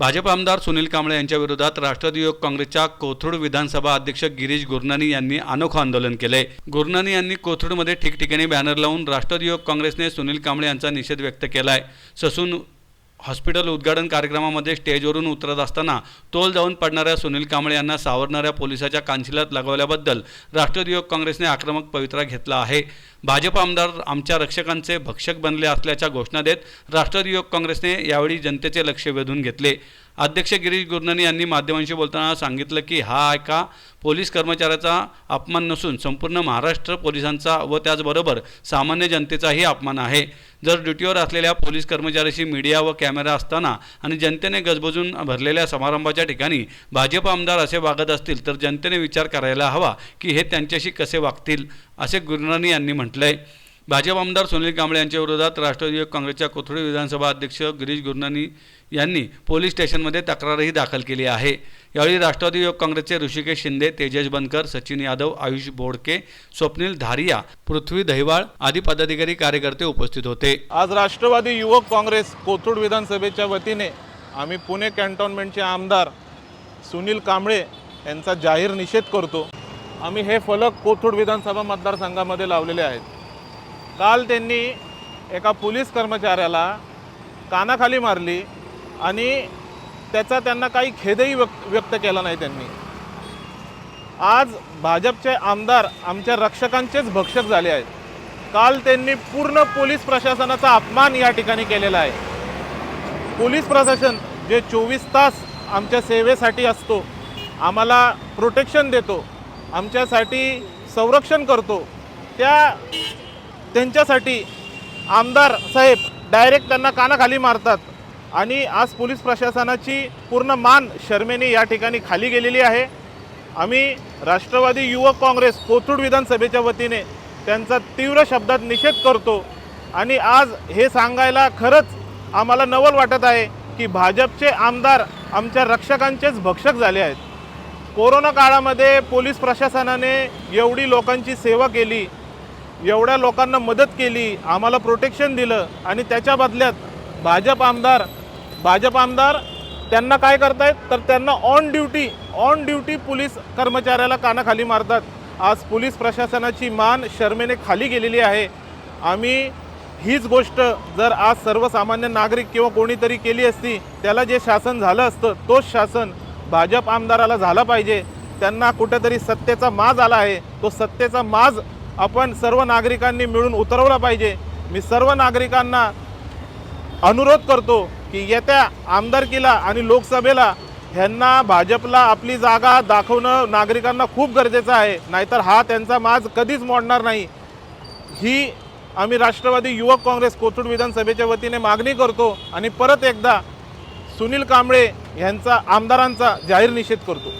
भाजप आमदार सुनील कांबळे यांच्या विरोधात राष्ट्रवादी युवक काँग्रेसच्या कोथरूड विधानसभा अध्यक्ष गिरीश गुरनानी यांनी अनोखं आंदोलन केलंय. गुरनानी यांनी कोथरूडमध्ये ठिकठिकाणी बॅनर लावून राष्ट्रवादी युवक काँग्रेसने सुनील कांबळे यांचा निषेध व्यक्त केलाय. ससून हॉस्पिटल उद्घाटन कार्यक्रमामध्ये स्टेजवरून उतरत असताना तोल जाऊन पडणाऱ्या सुनील कांबळे यांना सावरणाऱ्या पोलिसाच्या कानशिलात लगावल्याबद्दल राष्ट्रवादी युवक काँग्रेसने आक्रमक पवित्रा घेतला आहे. भाजप आमदार आमच्या रक्षकांचे भक्षक बनले असल्याच्या घोषणा देत राष्ट्रवादी युवक काँग्रेसने यावेळी जनतेचे लक्ष वेधून घेतले. अध्यक्ष गिरीश गुरनानी यांनी माध्यमांशी बोलताना सांगितलं की हा एका पोलीस कर्मचाऱ्याचा अपमान नसून संपूर्ण महाराष्ट्र पोलिसांचा व त्याचबरोबर सामान्य जनतेचाही अपमान आहे. जर ड्युटीवर असलेल्या पोलीस कर्मचाऱ्याशी मीडिया व कॅमेरा असताना आणि जनतेने गजबजून भरलेल्या समारंभाच्या ठिकाणी भाजप आमदार असे वागत असतील तर जनतेने विचार करायला हवा की हे त्यांच्याशी कसे वागतील असे गुरनानी यांनी म्हटलं आहे भाजप आमदार सुनील कांबळे यांच्या विरोधात राष्ट्रवादी काँग्रेसच्या कोथरूड विधानसभा अध्यक्ष गिरीश गुरनानी यांनी पोलीस स्टेशनमध्ये तक्रारही दाखल केली आहे. यावेळी राष्ट्रवादी युवक काँग्रेसचे ऋषिकेश शिंदे तेजस बनकर सचिन यादव आयुष बोडके स्वप्नील धारिया पृथ्वी दहिवाळ आदी पदाधिकारी कार्यकर्ते उपस्थित होते. आज राष्ट्रवादी युवक काँग्रेस कोथरूड विधानसभेच्या वतीने आम्ही पुणे कॅन्टोन्मेंटचे आमदार सुनील कांबळे यांचा जाहीर निषेध करतो. आम्ही हे फलक कोथरूड विधानसभा मतदारसंघामध्ये लावलेले आहेत. काल त्यांनी एका पोलीस कर्मचाऱ्याला कानाखाली मारली आणि त्याचा त्यांना काही खेदही व्यक्त व्यक्त केला नाही त्यांनी. आज भाजपचे आमदार आमच्या रक्षकांचेच भक्षक झाले आहेत. काल त्यांनी पूर्ण पोलीस प्रशासनाचा अपमान या ठिकाणी केलेला आहे. पोलीस प्रशासन जे चोवीस तास आमच्या सेवेसाठी असतो आम्हाला प्रोटेक्शन देतो आमच्यासाठी संरक्षण करतो त्या त्यांच्यासाठी आमदार साहेब डायरेक्ट त्यांना कानाखाली मारतात. आणि आज पोलीस प्रशासनाची पूर्ण मान शर्मेने या ठिकाणी खाली गेलेली आहे. आम्ही राष्ट्रवादी युवक काँग्रेस कोथरूड विधानसभेच्या वतीने त्यांचा तीव्र शब्दात निषेध करतो. आणि आज हे सांगायला खरंच आम्हाला नवल वाटत आहे की भाजपचे आमदार आमच्या रक्षकांचेच भक्षक झाले आहेत. कोरोना काळामध्ये पोलीस प्रशासनाने एवढी लोकांची सेवा केली. एवढ्या लोकांना मदत केली आम्हाला प्रोटेक्शन दिलं आणि त्याच्या बदल्यात भाजप आमदार भाजप आमदार त्यांना काय करतायत? तर त्यांना on duty on duty police कर्मचाऱ्याला कानाखाली मारतात. आज पोलीस प्रशासनाची मान शर्मेने खाली गेलेली आहे. आम्ही हीच गोष्ट जर आज सर्वसामान्य नागरिक किंवा कोणीतरी केली असती त्याला जे शासन झालं असतं तोच शासन भाजप आमदाराला झाला पाहिजे. त्यांना कुठेतरी सत्तेचा माज आला आहे. तो सत्तेचा माज आपण सर्व नागरिकांनी मिळून उतरवला पाहिजे. मी सर्व नागरिकांना अनुरोध करतो की येत्या आमदारकीला आणि लोकसभेला ह्यांना भाजपला आपली जागा दाखवणं नागरिकांना खूप गरजेचं आहे. नाहीतर हा त्यांचा माज कधीच मोडणार नाही. ही आम्ही राष्ट्रवादी युवक काँग्रेस कोथरूड विधानसभेच्या वतीने मागणी करतो आणि परत एकदा सुनील कांबळे यांचा आमदारांचा जाहीर निषेध करतो.